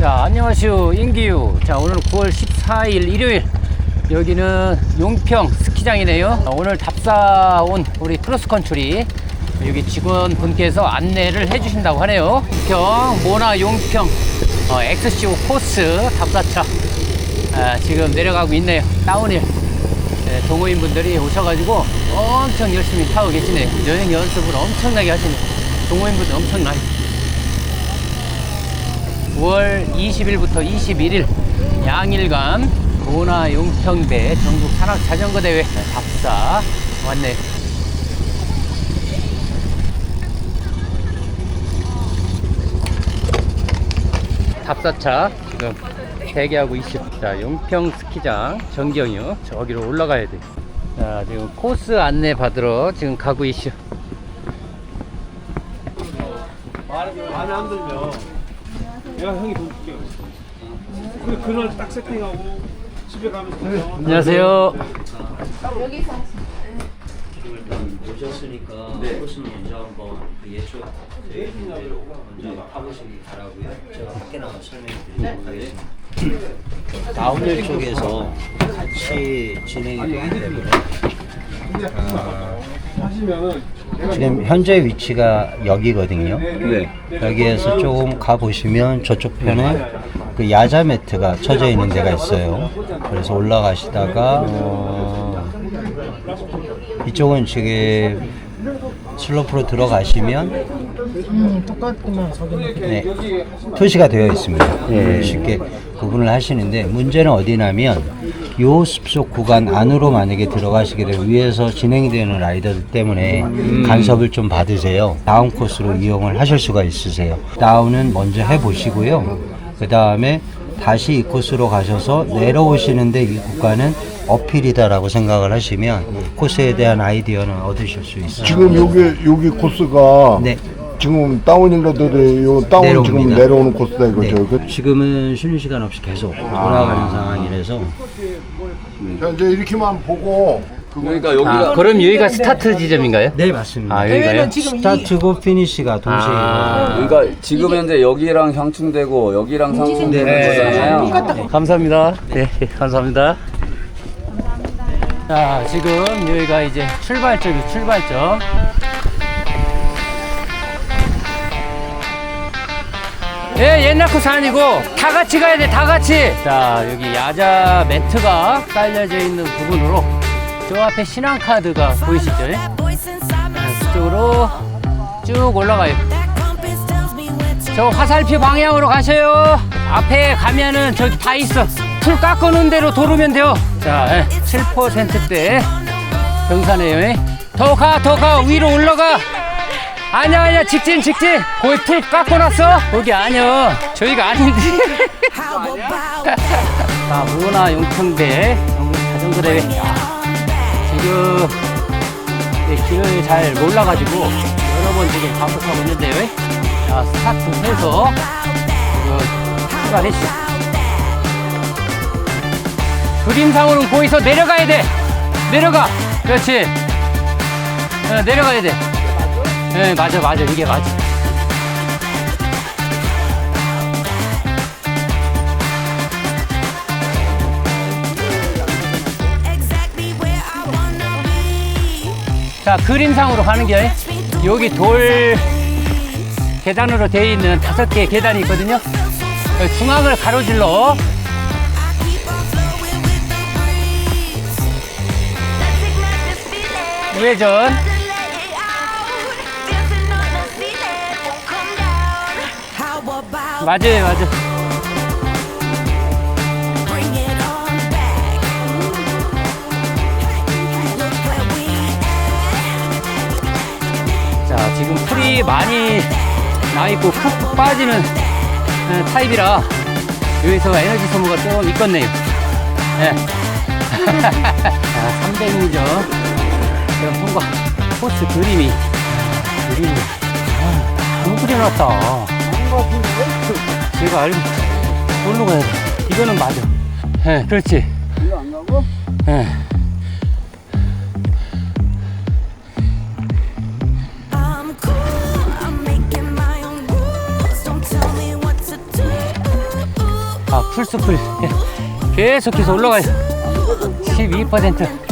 자, 안녕하세요. 인기유. 자, 오늘 9월 14일 일요일. 여기는 용평 스키장이네요. 어, 오늘 답사 온 우리 크로스 컨트리. 여기 직원분께서 안내를 해주신다고 하네요. 용평, 모나 용평, 어, XCO 코스 답사차. 아, 지금 내려가고 있네요. 다운힐. 네, 동호인 분들이 오셔가지고 엄청 열심히 타고 계시네요. 여행 연습을 엄청나게 하시네요. 동호인 분들 엄청나게. 9월 20일부터 21일 양일간 모나 용평대 전국 산악 자전거 대회 답사 왔네. 답사차 지금 대기하고. 자, 용평 스키장 정경유 저기로 올라가야 돼. 자, 지금 코스 안내 받으러 지금 가고 있죠. 마음에 안 들면 내가 형이 돈 줄게. 그 그날 딱 세팅하고 집에 가면서 정 안녕하세요. 오셨으니까 코스 먼저 한번 그 예초 되는 대로 먼저 타보시기 바라고요. 제가 밖에 나가 설명드리도록 하겠습니다. 다운힐 쪽에서 같이 진행이 되기 때문에 하시면은 지금 현재 위치가 여기거든요. 여기에서 조금 가 보시면 저쪽 편에 그 야자 매트가 쳐져 있는 데가 있어요. 그래서 올라가시다가 어, 이쪽은 지금 슬로프로 들어가시면 네, 표시가 되어 있습니다. 쉽게 구분을 하시는데 문제는 어디냐면 요 숲속 구간 안으로 만약에 들어가시게 되면 위에서 진행이 되는 라이더들 때문에 간섭을 좀 받으세요. 다운 코스로 이용을 하실 수가 있으세요. 다운은 먼저 해보시고요. 그 다음에 다시 이 코스로 가셔서 내려오시는데 이 구간은 어필이다라고 생각을 하시면 코스에 대한 아이디어는 얻으실 수 있어요. 지금 여기 여기 코스가 네. 지금 다운힐러들이 요 다운 지금 내려옵니다. 내려오는 코스다 네. 이거죠. 그- 지금은 쉬는 시간 없이 계속 돌아가는 상황이라서 자 이제 이렇게만 보고 그러니까 여기가 아, 그럼 여기가 스타트 지점인가요? 네 맞습니다. 아, 여기가요? 스타트고 피니시가 동시에 아. 그러니까 지금 현재 여기랑 상충되고 여기랑 상충되는 거잖아요. 감사합니다. 네, 감사합니다. 자, 지금 여기가 이제 출발점이 출발점. 예, 옛날 코스 아니고 다 같이 가야 돼, 다 같이. 자, 여기 야자 매트가 깔려져 있는 부분으로 저 앞에 신한카드가 보이시죠? 예? 그쪽으로 쭉 올라가요. 저 화살표 방향으로 가세요. 앞에 가면은 저기 다 있어. 풀 깎아놓은 대로 도르면 돼요. 자, 예, 7%대 경사네요. 예. 더 가, 더 가, 위로 올라가. 아니야, 아니야, 직진, 직진. 거기 풀 깎아놨어? 거기 아니야. 저희가 아닌데. 자, 문화 용평대 자전거 대회. 야, 지금 네, 길을 잘 몰라가지고 여러 번 지금 반복하고 있는데요. 자, 스타트 해서 지금 출발했죠. 그림상으로는 거기서 내려가야 돼. 내려가. 그렇지. 어, 내려가야 돼. 네, 맞아, 맞아. 이게 맞아. 자, 그림상으로 가는 게 여기 돌 계단으로 되어 있는 다섯 개의 계단이 있거든요. 중앙을 가로질러 우회전. 맞아요, 맞아. 자, 지금 풀이 많이 나 있고 푹푹 빠지는 어, 타입이라 여기서 에너지 소모가 좀 있겠네요. 예. 자, 300m 제가 통과 코스 그림이 그림이 아, 너무 그려놨다. 제가 알고 뭘로 가야 돼? 이거는 맞아. 예, 그렇지. 이거 안 가고? 예. 아, 풀숲을 계속해서 올라가요. 12%.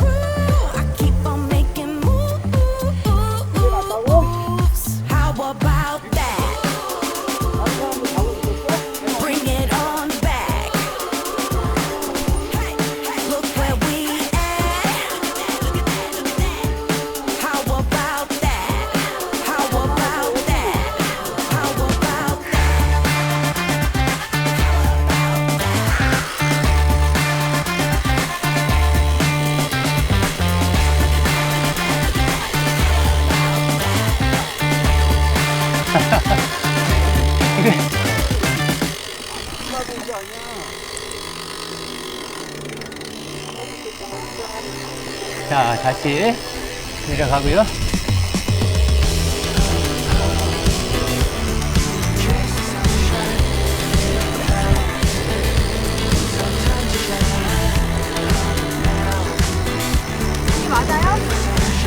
자, 다시 내려가고요.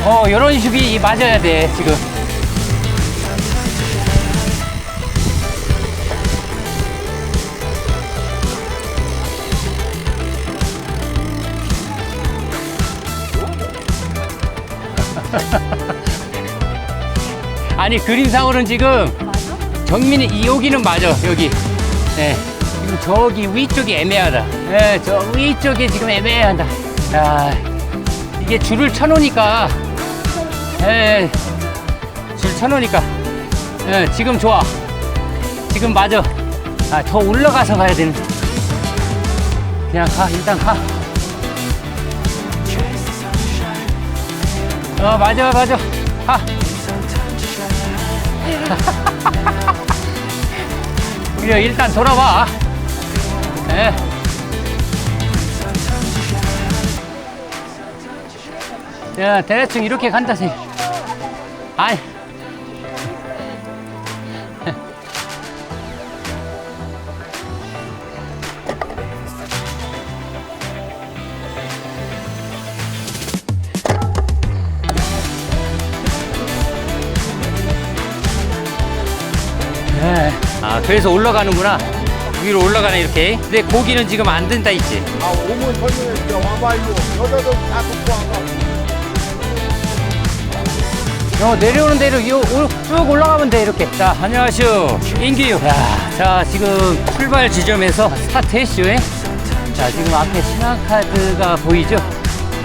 어, 이런 식이 맞아야 돼, 지금. 아니, 그림상으로는 지금 정민이 이 여기는 맞아, 여기. 네. 지금 저기 위쪽이 애매하다. 네, 저 위쪽이 지금 애매하다. 아, 이게 줄을 쳐놓으니까, 예, 줄 쳐놓으니까, 예, 지금 좋아. 지금 맞아. 아, 더 올라가서 가야 되는데. 그냥 가, 일단 가. 어, 맞아, 맞아. 가. 우리 일단 돌아봐. 예. 야, 대충 이렇게 간다, 세. 아이. 아, 그래서 올라가는구나. 위로 올라가네, 이렇게. 근데 고기는 지금 안 된다, 있지. 아 오면 설명해 와봐요 여자들 다 듣고 와봐 어, 내려오는 대로 요, 오- 쭉 올라가면 돼, 이렇게. 자, 안녕하세요. 인기요. 야, 자, 지금 출발 지점에서 스타트 했죠. 예? 자, 지금 앞에 신한카드가 보이죠?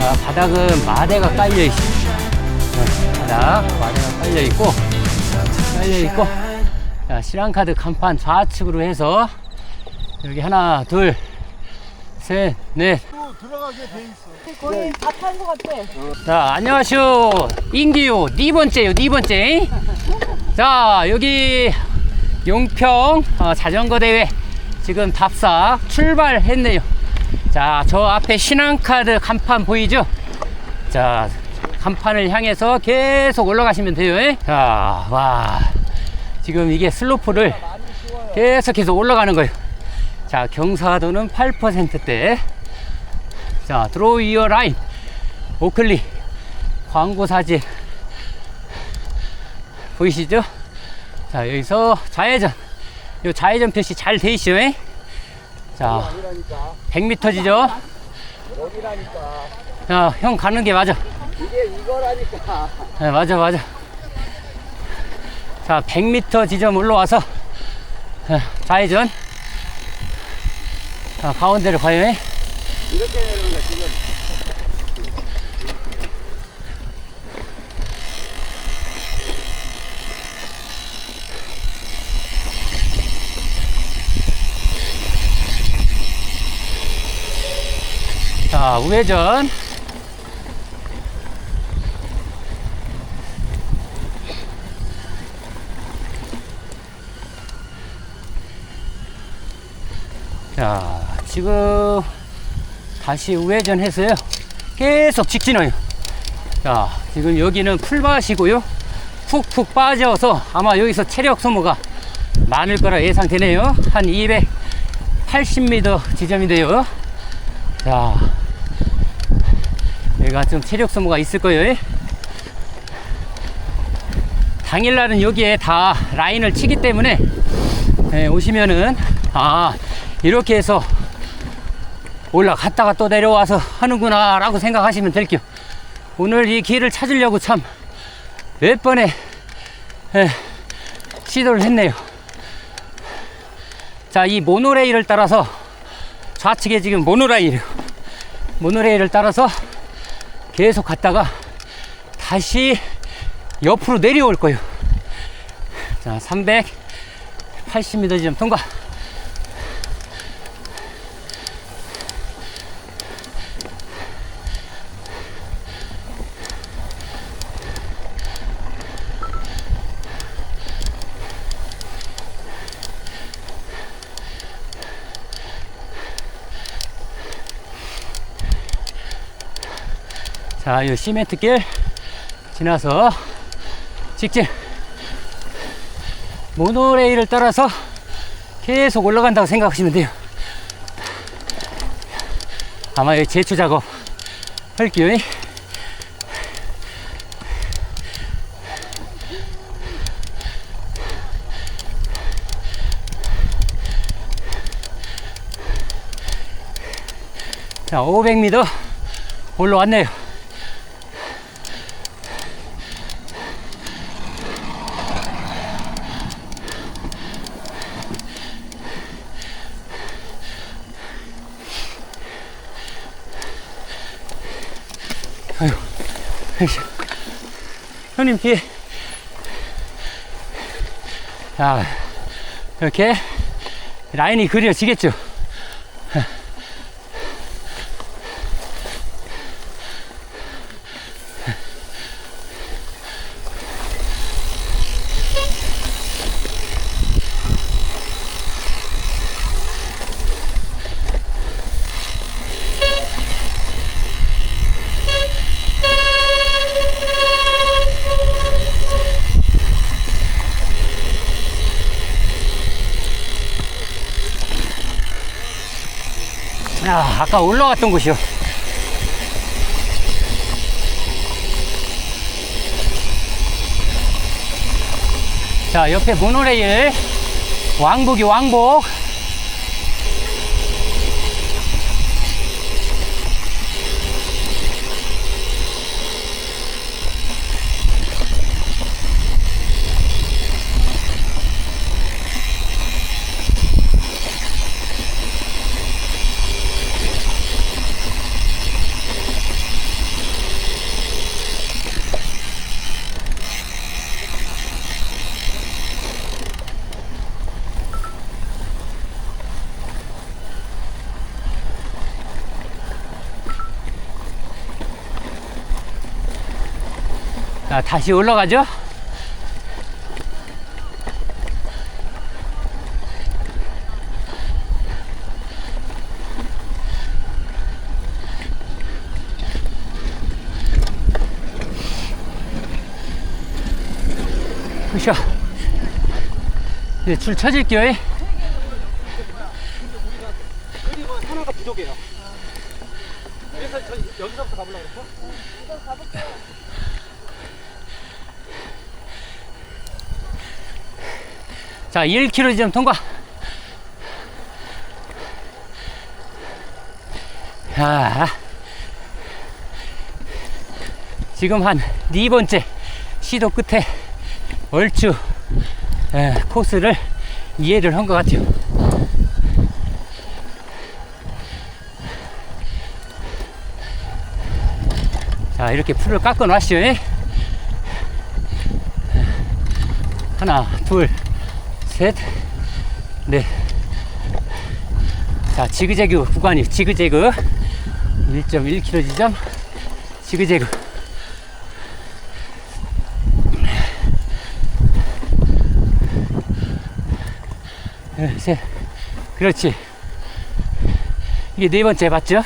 아, 바닥은 마대가 깔려 있어. 어, 바닥, 마대가 깔려 있고, 깔려 있고, 자, 신한카드 간판 좌측으로 해서, 여기 하나, 둘, 셋, 넷, 자, 안녕하쇼. 인기요. 네 번째요, 네 번째. 자, 여기 용평 어, 자전거 대회 지금 답사 출발했네요. 자, 저 앞에 신한카드 간판 보이죠? 자, 간판을 향해서 계속 올라가시면 돼요. 예? 자, 와. 지금 이게 슬로프를 계속해서 올라가는 거예요. 자, 경사도는 8%대. 자, 드로우 이어 라인. 오클리 광고 사진 보이시죠? 자 여기서 좌회전 요 좌회전 표시 잘 돼. 에? 자 100m지죠? 자, 형 가는 게 맞아. 이게 이거라니까. 네, 맞아, 맞아. 자, 100m 지점 올라와서 자, 좌회전. 자, 가운데로 가요. 에? 자, 우회전. 자, 지금 다시 우회전 해서요. 계속 직진해요. 자, 지금 여기는 풀밭이고요. 푹푹 빠져서 아마 여기서 체력 소모가 많을 거라 예상되네요. 한 280m 지점인데요. 자, 여기가 좀 체력 소모가 있을 거예요. 당일날은 여기에 다 라인을 치기 때문에 예, 오시면은 아 이렇게 해서 올라갔다가 또 내려와서 하는구나 라고 생각하시면 될게요. 오늘 이 길을 찾으려고 참 몇 번의 예, 시도를 했네요. 자, 이 모노레일을 따라서 좌측에 지금 모노레일, 모노레일을 따라서 계속 갔다가 다시 옆으로 내려올 거예요. 자, 380m 지점 통과. 자, 이 시멘트 길 지나서 직진 모노레일을 따라서 계속 올라간다고 생각하시면 돼요. 아마 여기 제초 작업 할게요. 자, 500m 올라왔네요. 형님 뒤에. 자 이렇게 라인이 그려지겠죠 아, 아까 올라갔던 곳이요. 자 옆에 모노레일 왕복이 왕복 자 다시 올라가죠? 으쌰. 이제 줄 쳐질게요 하나가 부족해요. 그래서 저 여기서부터 가보려고 그랬어? 자 1km 지점 통과. 자 지금 한 네 번째 시도 끝에 얼추 에, 코스를 이해를 한 것 같아요. 자 이렇게 풀을 깎아 놨어요. 하나 둘 셋, 넷. 자, 지그재그 구간이 지그재그 1.1km 지점 지그재그. 둘, 셋. 그렇지. 이게 네 번째 맞죠?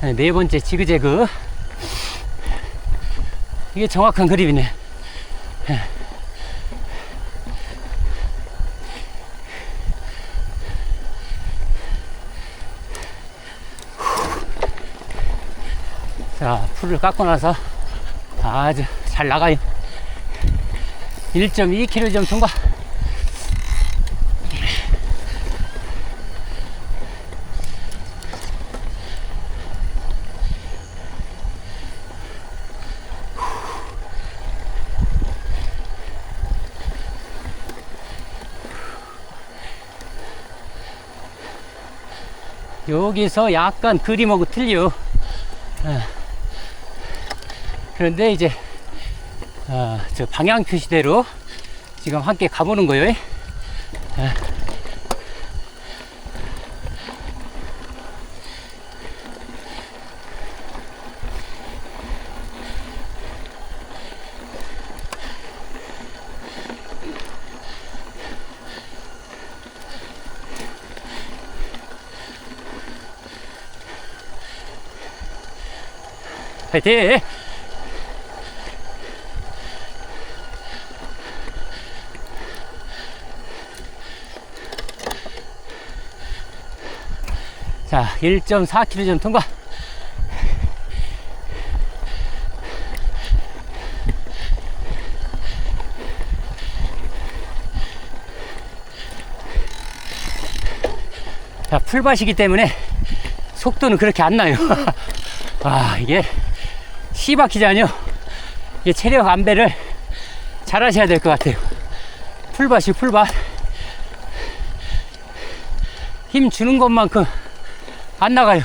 네, 네 번째 지그재그. 이게 정확한 그림이네. 풀을 깎고 나서 아주 잘 나가요. 1.2km 좀 통과 여기서 약간 그림하고 틀려 에. 그런데 이제 어, 저 방향 표시대로 지금 함께 가보는 거예요. 어. 파이팅! 자, 1.4km 통과. 자, 풀밭이기 때문에 속도는 그렇게 안 나요. 아, 이게 시바퀴잖아요. 이게 체력 안배를 잘 하셔야 될 것 같아요. 풀밭이 풀밭. 힘 주는 것만큼 안 나가요.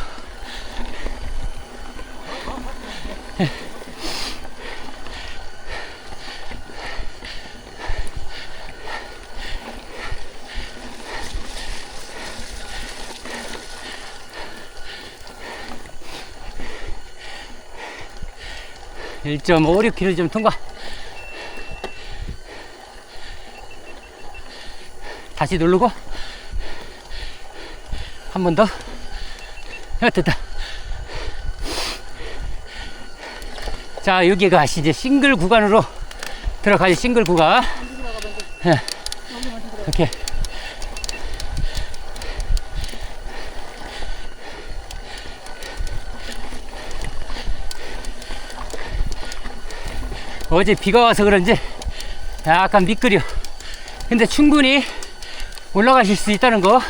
일 1.56km 좀 통과. 다시 누르고 한 번 더. 아, 됐다. 자, 여기가 이제 싱글 구간으로 들어가요. 싱글 구간. 예. 이렇게. 어제 비가 와서 그런지 약간 미끄려. 근데 충분히 올라가실 수 있다는 거.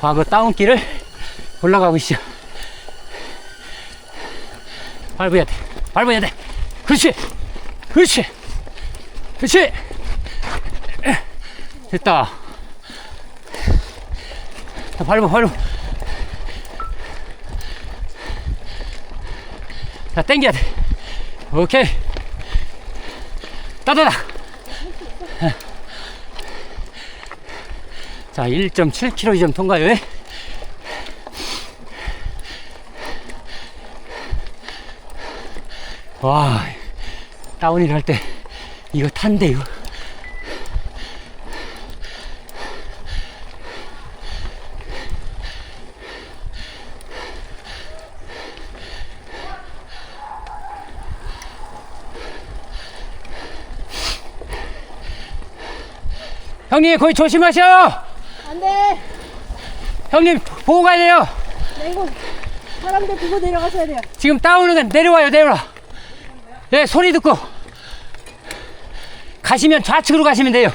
과거 다운길을 올라가고 있어. 밟아야 돼. 밟아야 돼. 그렇지. 그렇지. 그렇지. 됐다. 자, 밟아, 밟아. 자, 당겨야 돼. 오케이. 따다다. 자, 1.7km 이점 통과요. 와, 다운힐 할 때 이거 탄대요. 형님, 거기 조심하셔! 안 돼. 형님, 보고 가야 돼요! 네, 이거 사람들 두고 내려가셔야 돼요. 지금 다운은 내려와요, 내려와. 네, 소리 듣고. 가시면 좌측으로 가시면 돼요.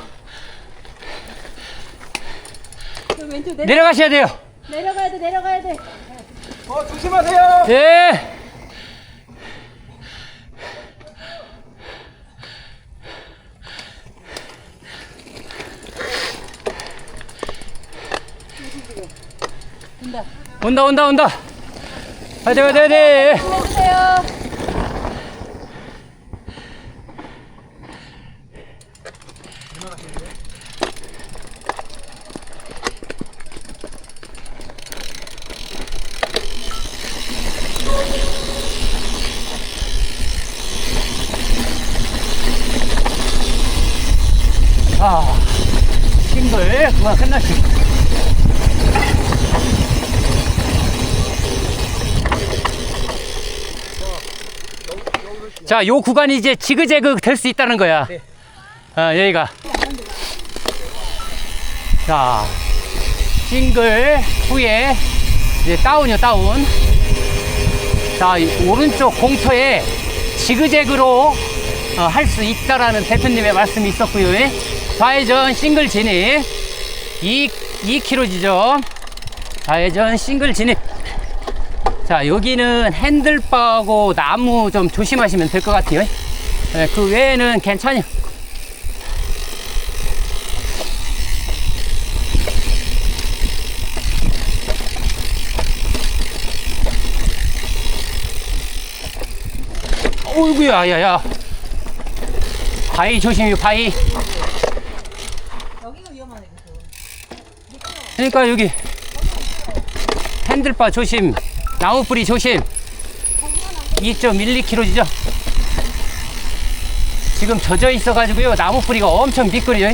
저 왼쪽 내려, 내려가셔야 돼요. 내려가야 돼, 내려가야 돼. 어 조심하세요. 네. 온다 온다 온다 가야 돼 해주세요. 아, 싱글 그만 끝났지. 자, 요 구간이 이제 지그재그 될 수 있다는 거야. 아, 여기가. 자, 싱글 후에 이제 다운이요, 다운. 자, 이 오른쪽 공터에 지그재그로 어, 할 수 있다라는 대표님의 말씀이 있었고요. 예. 좌회전 싱글 진입 2, 2km 지점 좌회전 싱글 진입 자, 여기는 핸들바하고 나무 좀 조심하시면 될 것 같아요. 예, 그 외에는 괜찮아요. 어이구야, 야, 야. 바위 조심히, 바위. 그러니까 여기 핸들바 조심, 나무 뿌리 조심. 2.12kg죠. 지금 젖어 있어가지고요. 나무 뿌리가 엄청 미끄러요.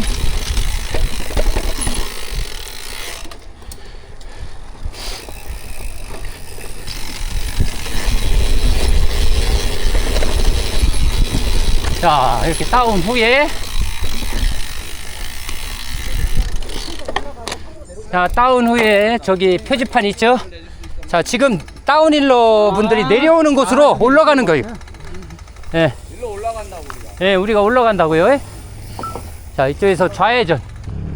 자, 이렇게 따온 후에 자, 다운 후에 저기 표지판 있죠? 자, 지금 다운힐러 분들이 내려오는 곳으로 올라가는 거예요. 예. 일로 올라간다고 우리가. 예, 우리가 올라간다고요. 예? 자, 이쪽에서 좌회전.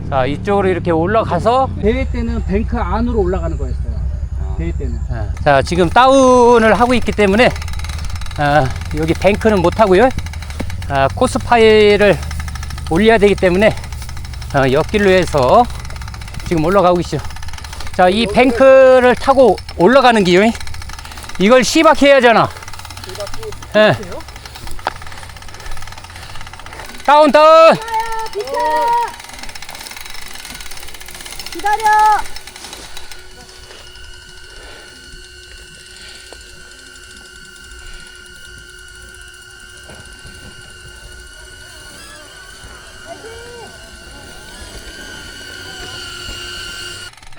자, 이쪽으로 이렇게 올라가서 대회 때는 뱅크 안으로 올라가는 거였어요. 대회 때는. 자, 지금 다운을 하고 있기 때문에 아, 여기 뱅크는 못 하고요. 아, 코스 파일을 올려야 되기 때문에 아, 옆길로 해서 지금 올라가고 있죠. 자, 이 뱅크를 타고 올라가는 기요. 이걸 시바퀴 해야 하잖아. 예. 다운 다운. 비켜! 기다려!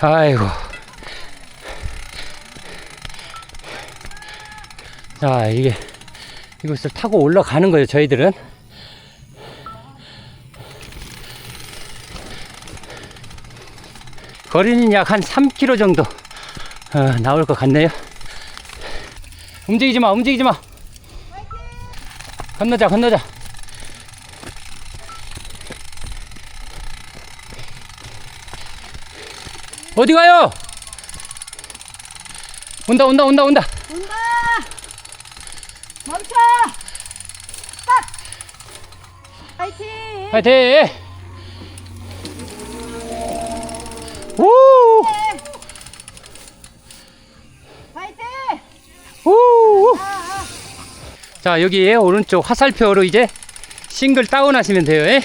아이고. 자, 이게 이것을 타고 올라가는 거예요, 저희들은. 거리는 약 한 3km 정도 어, 나올 것 같네요. 움직이지 마, 움직이지 마. 건너자, 건너자. 어디 가요? 온다, 온다, 온다, 온다. 온다! 멈춰! 스탑! 파이팅! 파이팅! 우! 파이팅! 우! 자, 여기 오른쪽 화살표로 이제 싱글 다운 하시면 돼요. 예?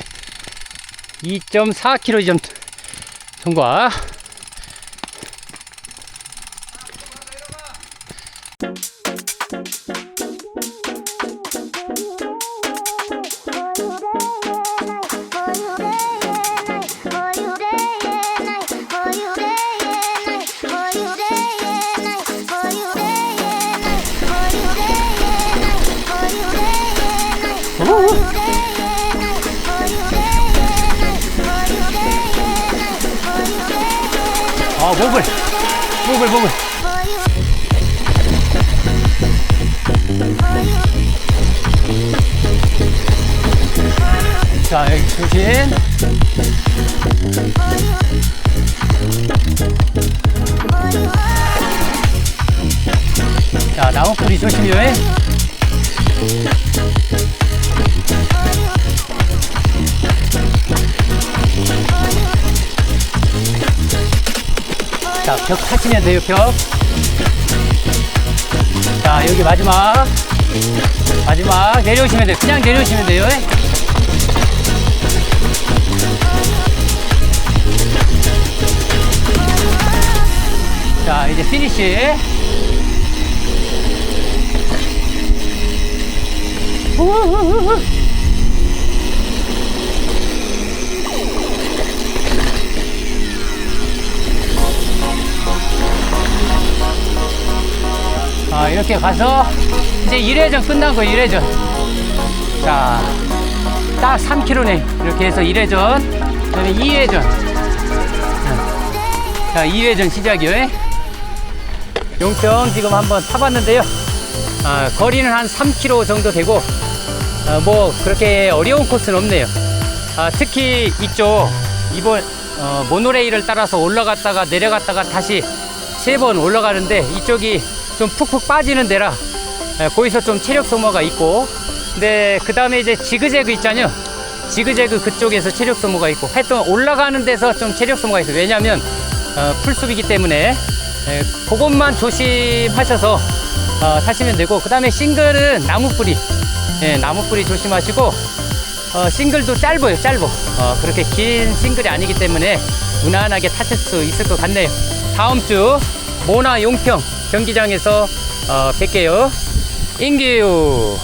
2.4km 점 통과. 목을, 목을. 자, 여기 조심. 자, 나무뿌리 조심해 자, 벽 타시면 돼요, 벽. 자, 여기 마지막. 마지막. 내려오시면 돼요. 그냥 내려오시면 돼요. 자, 이제 피니쉬. 아, 이렇게 가서 이제 1회전 끝난 거 1회전. 자, 딱 3km네. 이렇게 해서 1회전. 그 다음에 2회전. 자, 2회전 시작이요. 용평 지금 한번 타봤는데요. 아, 거리는 한 3km 정도 되고, 아, 뭐, 그렇게 어려운 코스는 없네요. 아, 특히 이쪽, 이번, 어, 모노레일을 따라서 올라갔다가 내려갔다가 다시 세 번 올라가는데, 이쪽이 좀 푹푹 빠지는 데라 예, 거기서 좀 체력 소모가 있고 근데 그 다음에 이제 지그재그 있잖아요. 지그재그 그쪽에서 체력 소모가 있고 하여튼 올라가는 데서 좀 체력 소모가 있어요. 왜냐하면 어, 풀숲이기 때문에 예, 그것만 조심하셔서 어, 타시면 되고 그 다음에 싱글은 나무 뿌리 예, 나무 뿌리 조심하시고 어, 싱글도 짧아요 짧아. 어, 그렇게 긴 싱글이 아니기 때문에 무난하게 타실 수 있을 것 같네요. 다음 주 모나 용평 경기장에서 어, 뵐게요. 인규